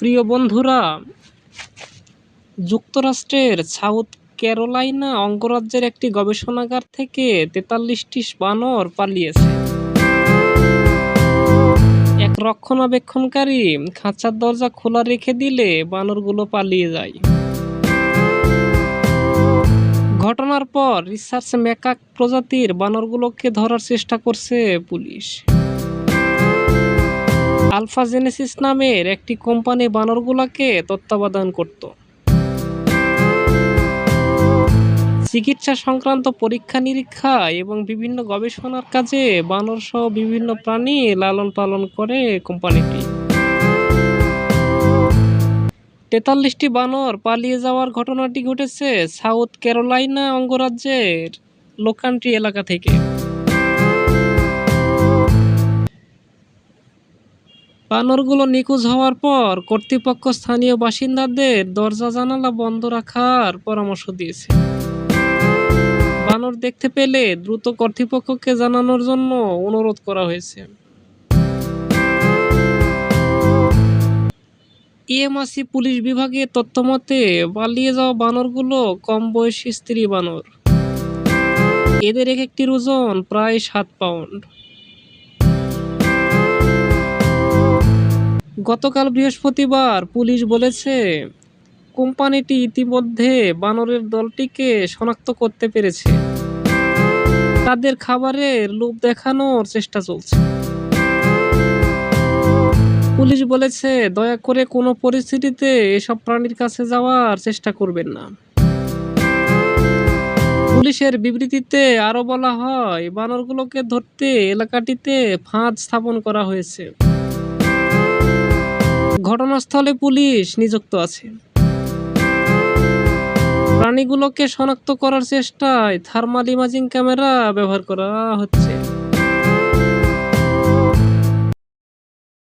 প্রিয় বন্ধুরা, যুক্তরাষ্ট্রের সাউথ ক্যারোলাইনা অঙ্গরাজ্যের একটি গবেষণাগার থেকে তেতাল্লিশটি বানর পালিয়েছে। এক রক্ষণাবেক্ষণকারী খাঁচার দরজা খোলা রেখে দিলে বানরগুলো পালিয়ে যায়। ঘটনার পর রিসার্চ ম্যাকাক প্রজাতির বানরগুলোকে ধরার চেষ্টা করছে পুলিশ। আলফা জেনেসিস নামের একটি কোম্পানি বানরগুলোকে তত্ত্বাবধান করত। চিকিৎসা সংক্রান্ত পরীক্ষা, নিরীক্ষা এবং বিভিন্ন গবেষণার কাজে বানর সহ বিভিন্ন প্রাণী লালন পালন করে কোম্পানিটি। তেতাল্লিশটি বানর পালিয়ে যাওয়ার ঘটনাটি ঘটেছে সাউথ ক্যারোলাইনা অঙ্গরাজ্যের লোকান্ট্রি এলাকা থেকে। বানরগুলো নিখোঁজ হওয়ার পর কর্তৃপক্ষ স্থানীয় বাসিন্দাদের দরজা জানালা বন্ধ রাখার পরামর্শ দিয়েছে। বানর দেখতে পেলে দ্রুত কর্তৃপক্ষকে জানানোর জন্য অনুরোধ করা হয়েছে। ইএমআসি পুলিশ বিভাগের তথ্যমতে পালিয়ে যাওয়া বানরগুলো কম বয়সী স্ত্রী বানর। এদের এক একটির ওজন প্রায় সাত পাউন্ড। গতকাল বৃহস্পতিবার পুলিশ বলেছে, কোম্পানিটি ইতিমধ্যে বানরের দলটিকে শনাক্ত করতে পেরেছে। তাদের খাবারের লোভ দেখানোর চেষ্টা চলছে। পুলিশ বলেছে, দয়া করে কোনো পরিস্থিতিতে এসব প্রাণীর কাছে যাওয়ার চেষ্টা করবেন না। পুলিশের বিবৃতিতে আরও বলা হয়, বানরগুলোকে ধরতে এলাকাটিতে ফাঁদ স্থাপন করা হয়েছে। ঘটনাস্থলে পুলিশ নিযুক্ত আছে। প্রাণীগুলোকে শনাক্ত করার চেষ্টায় থার্মাল ইমাজিং ক্যামেরা ব্যবহার করা হচ্ছে।